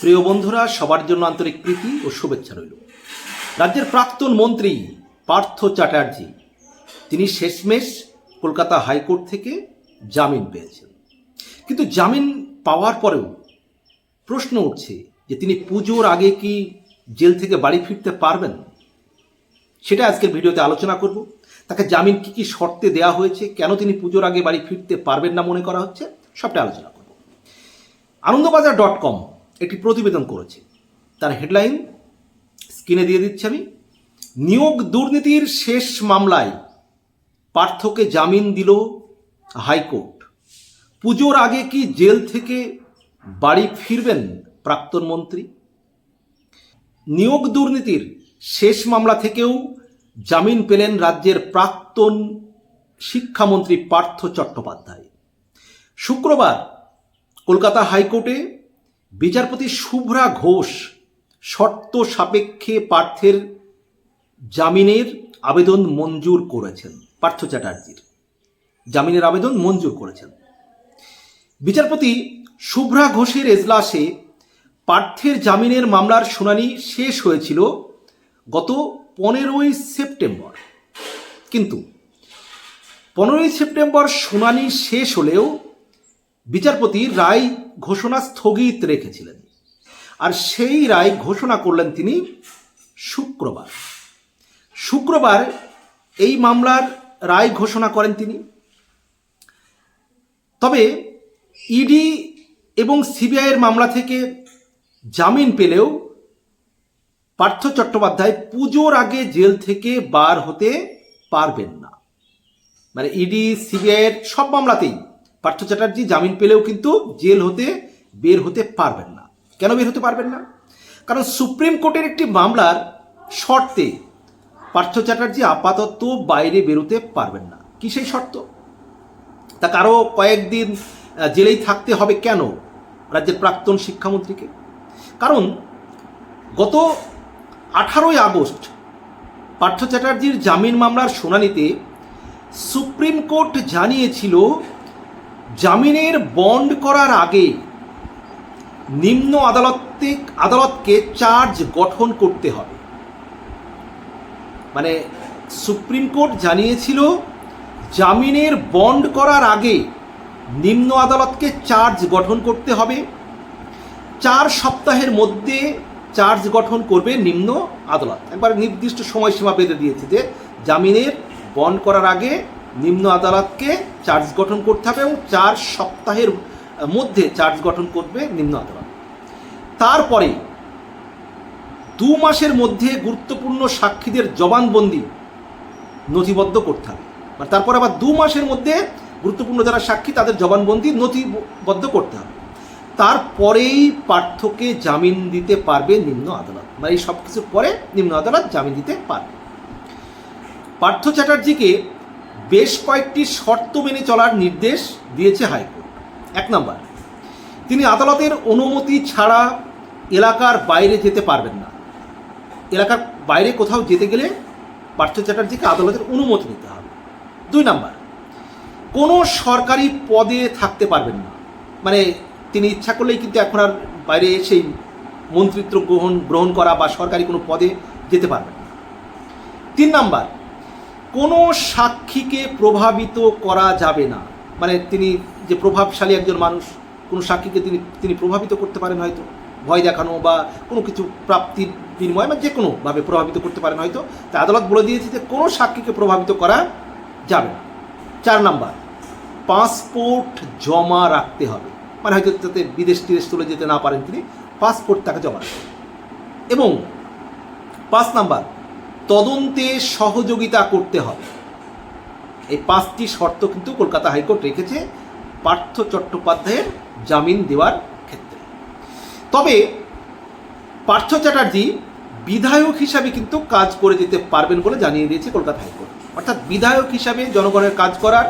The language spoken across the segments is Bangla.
প্রিয় বন্ধুরা, সবার জন্য আন্তরিক প্রীতি ও শুভেচ্ছা রইল। রাজ্যের প্রাক্তন মন্ত্রী পার্থ চ্যাটার্জি, তিনি শেষমেশ কলকাতা হাইকোর্ট থেকে জামিন পেয়েছেন। কিন্তু জামিন পাওয়ার পরেও প্রশ্ন উঠছে যে তিনি পুজোর আগে কি জেল থেকে বাড়ি ফিরতে পারবেন? সেটা আজকের ভিডিওতে আলোচনা করব। তাকে জামিন কি কি শর্তে দেওয়া হয়েছে, কেন তিনি পুজোর আগে বাড়ি ফিরতে পারবেন না মনে করা হচ্ছে, সবটা আলোচনা করব। আনন্দবাজার ডট কম প্রতিবেদন করেছে। তার হেডলাইন স্ক্রিনে দিয়ে দিচ্ছি আমি। নিয়োগ দুর্নীতির শেষ মামলায় পার্থকে জামিন দিল হাইকোর্ট। পুজোর আগে কি জেল থেকে বাড়ি ফিরবেন প্রাক্তন মন্ত্রী? নিয়োগ দুর্নীতির শেষ মামলা থেকেও জামিন পেলেন রাজ্যের প্রাক্তন শিক্ষামন্ত্রী পার্থ চট্টোপাধ্যায়। শুক্রবার কলকাতা হাইকোর্টে বিচারপতি শুভ্রা ঘোষ শর্ত সাপেক্ষে পার্থের জামিনের আবেদন মঞ্জুর করেছেন, পার্থ চ্যাটার্জির। জামিনের আবেদন মঞ্জুর করেছেন। বিচারপতি শুভ্রা ঘোষের এজলাসে পার্থের জামিনের মামলার শুনানি শেষ হয়েছিল গত পনেরোই সেপ্টেম্বর। কিন্তু পনেরোই সেপ্টেম্বর শুনানি শেষ হলেও বিচারপতি রায় ঘোষণা স্থগিত রেখেছিলেন। আর সেই রায় ঘোষণা করলেন তিনি শুক্রবার। শুক্রবার এই মামলার রায় ঘোষণা করেন তিনি। তবে ইডি এবং সিবিআইয়ের মামলা থেকে জামিন পেলেও পার্থ চট্টোপাধ্যায় পুজোর আগে জেল থেকে বার হতে পারবেন না। মানে ইডি সিবিআইয়ের সব মামলাতেই পার্থ চ্যাটার্জি জামিন পেলেও কিন্তু জেল হতে বের হতে পারবেন না। কেন বের হতে পারবেন না? কারণ সুপ্রিম কোর্টের একটি মামলার শর্তে পার্থ চ্যাটার্জি আপাতত বাইরে বেরোতে পারবেন না। কি সেই শর্ত? তাকে আরও কয়েকদিন জেলেই থাকতে হবে কেন রাজ্যের প্রাক্তন শিক্ষামন্ত্রীকে? কারণ গত আঠারোই আগস্ট পার্থ চ্যাটার্জির জামিন মামলার শুনানিতে সুপ্রিম কোর্ট জানিয়েছিল জামিনের বন্ড করার আগে নিম্ন আদালতে আদালতকে চার্জ গঠন করতে হবে। মানে সুপ্রিম কোর্ট জানিয়েছিল, জামিনের বন্ড করার আগে নিম্ন আদালতকে চার্জ গঠন করতে হবে। চার সপ্তাহের মধ্যে চার্জ গঠন করবে নিম্ন আদালত। একবার নির্দিষ্ট সময়সীমা বেঁধে দিয়েছে যে জামিনের বন্ড করার আগে নিম্ন আদালতকে চার্জ গঠন করতে হবে এবং চার সপ্তাহের মধ্যে চার্জ গঠন করবে নিম্ন আদালত। তারপরে দু মাসের মধ্যে গুরুত্বপূর্ণ সাক্ষীদের জবানবন্দি নথিবদ্ধ করতে হবে। মানে তারপর আবার দু মাসের মধ্যে গুরুত্বপূর্ণ যারা সাক্ষী, তাদের জবানবন্দি নথিবদ্ধ করতে হবে। তারপরেই পার্থকে জামিন দিতে পারবে নিম্ন আদালত। মানে এই সব কিছুর পরে নিম্ন আদালত জামিন দিতে পারবে। পার্থ চ্যাটার্জিকে বেশ কয়েকটি শর্ত মেনে চলার নির্দেশ দিয়েছে হাইকোর্ট। এক নম্বর, তিনি আদালতের অনুমতি ছাড়া এলাকার বাইরে যেতে পারবেন না। এলাকার বাইরে কোথাও যেতে গেলে পার্থ চ্যাটার্জিকে আদালতের অনুমতি নিতে হবে। দুই নাম্বার, কোনো সরকারি পদে থাকতে পারবেন না। মানে তিনি ইচ্ছা করলেই কিন্তু এখন আর বাইরে সেই মন্ত্রিত্ব গ্রহণ গ্রহণ করা বা সরকারি কোনো পদে যেতে পারবেন না। তিন নাম্বার কোনো সাক্ষীকে প্রভাবিত করা যাবে না। মানে তিনি যে প্রভাবশালী একজন মানুষ, কোনো সাক্ষীকে তিনি তিনি প্রভাবিত করতে পারেন হয়তো। ভয় দেখানো বা কোনো কিছু প্রাপ্তির বিনিময় বা যে কোনোভাবে প্রভাবিত করতে পারেন হয়তো। তা আদালত বলে দিয়েছে যে কোনো সাক্ষীকে প্রভাবিত করা যাবে না। চার নাম্বার, পাসপোর্ট জমা রাখতে হবে। মানে হয়তো যাতে বিদেশ টিদেশ চলে যেতে না পারেন তিনি, পাসপোর্ট তাকে জমা রাখতে এবং পাঁচ নাম্বার তদন্তে সহযোগিতা করতে হবে। এই পাঁচটি শর্ত কিন্তু কলকাতা হাইকোর্ট রেখেছে পার্থ চট্টোপাধ্যায়ের জামিন দেওয়ার ক্ষেত্রে। তবে পার্থ চ্যাটার্জি বিধায়ক হিসাবে কিন্তু কাজ করে যেতে পারবেন বলে জানিয়ে দিয়েছে কলকাতা হাইকোর্ট। অর্থাৎ বিধায়ক হিসাবে জনগণের কাজ করার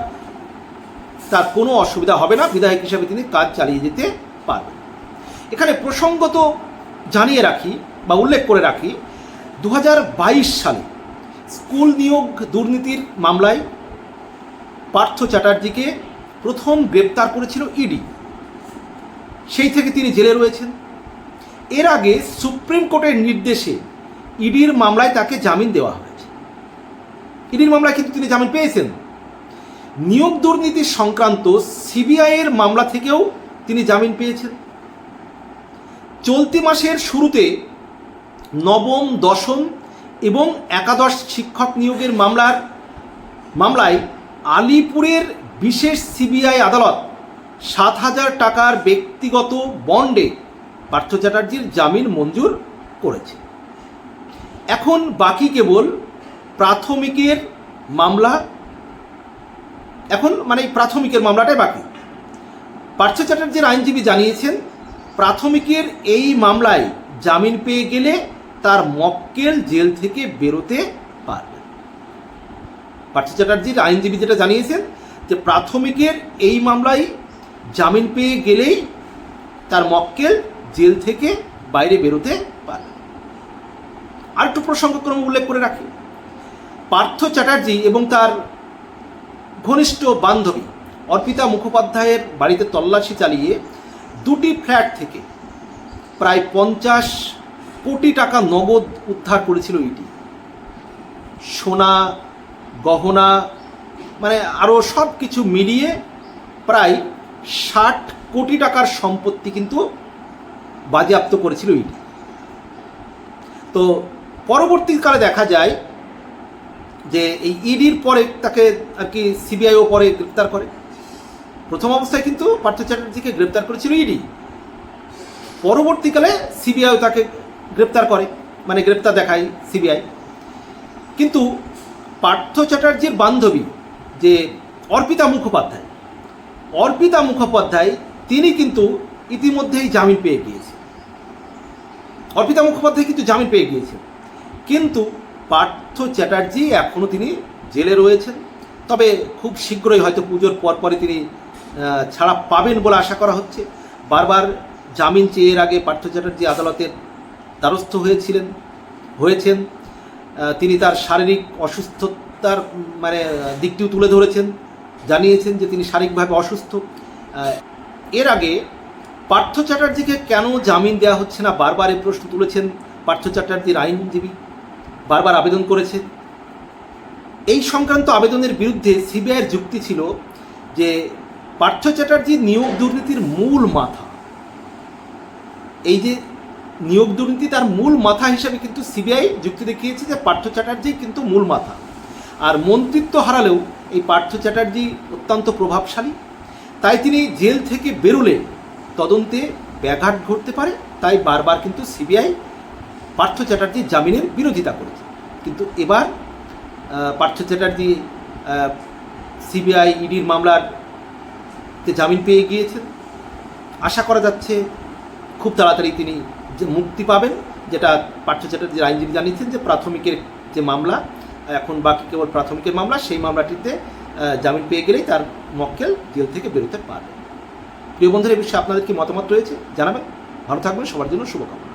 তার কোনো অসুবিধা হবে না, বিধায়ক হিসাবে তিনি কাজ চালিয়ে যেতে পারবেন। এখানে প্রসঙ্গত জানিয়ে রাখি বা উল্লেখ করে রাখি দু হাজার বাইশ সালে স্কুল নিয়োগ দুর্নীতির মামলায় পার্থ চ্যাটার্জিকে প্রথম গ্রেপ্তার করেছিল ইডি। সেই থেকে তিনি জেলে রয়েছেন। এর আগে সুপ্রিম কোর্টের নির্দেশে ইডির মামলায় তাকে জামিন দেওয়া হয়েছে। ইডির মামলায় কিন্তু তিনি জামিন পেয়েছেন। নিয়োগ দুর্নীতি সংক্রান্ত সিবিআইয়ের মামলা থেকেও তিনি জামিন পেয়েছেন। চলতি মাসের শুরুতে নবম, দশম এবং একাদশ শিক্ষক নিয়োগের মামলার মামলায় আলিপুরের বিশেষ সিবিআই আদালত সাত হাজার টাকার ব্যক্তিগত বন্ডে পার্থ চ্যাটার্জির জামিন মঞ্জুর করেছে। এখন বাকি কেবল প্রাথমিকের মামলা, এখন মানে প্রাথমিকের মামলাটাই বাকি। পার্থ চ্যাটার্জির আইনজীবী জানিয়েছেন, প্রাথমিকের এই মামলায় জামিন পেয়ে গেলে তার মক্কেল জেল থেকে বেরোতে পারবে। পার্থ চ্যাটার্জির আইনজীবী যেটা জানিয়েছেন যে প্রাথমিকের এই মামলায় জামিন পেয়ে গেলেই তার মক্কেল জেল থেকে বাইরে বেরোতে পারবে। আর একটু প্রসঙ্গক্রম উল্লেখ করে রাখি। পার্থ চ্যাটার্জি এবং তার ঘনিষ্ঠ বান্ধবী অর্পিতা মুখোপাধ্যায়ের বাড়িতে তল্লাশি চালিয়ে দুটি ফ্ল্যাট থেকে প্রায় পঞ্চাশ কোটি টাকা নগদ উদ্ধার করেছিল ইডি। সোনা, গহনা মানে আরও সব কিছু মিলিয়ে প্রায় ষাট কোটি টাকার সম্পত্তি কিন্তু বাজেয়াপ্ত করেছিল ইডি। তো পরবর্তীকালে দেখা যায় যে এই ইডির পরে তাকে আর কি সিবিআইও পরে গ্রেপ্তার করে। প্রথম অবস্থায় কিন্তু পার্থ চ্যাটার্জিকে গ্রেপ্তার করেছিল ইডি। পরবর্তীকালে সিবিআইও তাকে গ্রেপ্তার করে মানে গ্রেপ্তার দেখায় সিবিআই কিন্তু পার্থ চ্যাটার্জির বান্ধবী যে অর্পিতা মুখোপাধ্যায় অর্পিতা মুখোপাধ্যায়, তিনি কিন্তু ইতিমধ্যেই জামিন পেয়ে গিয়েছে অর্পিতা মুখোপাধ্যায় কিন্তু জামিন পেয়ে গিয়েছে কিন্তু পার্থ চ্যাটার্জি এখনও তিনি জেলে রয়েছেন। তবে খুব শীঘ্রই হয়তো পুজোর পরপরই তিনি ছাড়া পাবেন বলে আশা করা হচ্ছে। বারবার জামিন চেয়ে এর আগে পার্থ চ্যাটার্জি আদালতের দ্বারস্থ হয়েছিলেন, হয়েছেন। তিনি তার শারীরিক অসুস্থতার মানে দিকটিও তুলে ধরেছেন, জানিয়েছেন যে তিনি শারীরিকভাবে অসুস্থ। এর আগে পার্থ চ্যাটার্জিকে কেন জামিন দেওয়া হচ্ছে না? বারবার এই প্রশ্ন তুলেছেন পার্থ চ্যাটার্জির আইনজীবী, বারবার আবেদন করেছে। এই সংক্রান্ত আবেদনের বিরুদ্ধে সিবিআইয়ের যুক্তি ছিল যে পার্থ চ্যাটার্জি নিয়োগ দুর্নীতির মূল মাথা। এই যে নিয়োগ দুর্নীতি তার মূল মাথা হিসেবে কিন্তু সিবিআই যুক্তি দেখিয়েছে যে পার্থ চ্যাটার্জি কিন্তু মূল মাথা। আর মন্ত্রিত্ব হারালেও এই পার্থ চ্যাটার্জি অত্যন্ত প্রভাবশালী। তাই তিনি জেল থেকে বেরোলে তদন্তে ব্যাঘাত ঘটতে পারে, তাই বারবার কিন্তু সিবিআই পার্থ চ্যাটার্জির জামিনের বিরোধিতা করেছে। কিন্তু এবার পার্থ চ্যাটার্জি সিবিআই ইডির মামলার জামিন পেয়ে গিয়েছেন। আশা করা যাচ্ছে খুব তাড়াতাড়ি তিনি যে মুক্তি পাবেন, যেটা পার্থ চ্যাটার্জির আইনজীবী জানিয়েছেন যে প্রাথমিকের যে মামলা, এখন বাকি কেবল প্রাথমিকের মামলা, সেই মামলাটিতে জামিন পেয়ে গেলেই তার মক্কেল জেল থেকে বেরোতে পারবে। প্রিয় বন্ধুরা, এ বিষয়ে আপনাদের কি মতামত রয়েছে জানাবেন। ভালো থাকবেন, সবার জন্য শুভকামনা।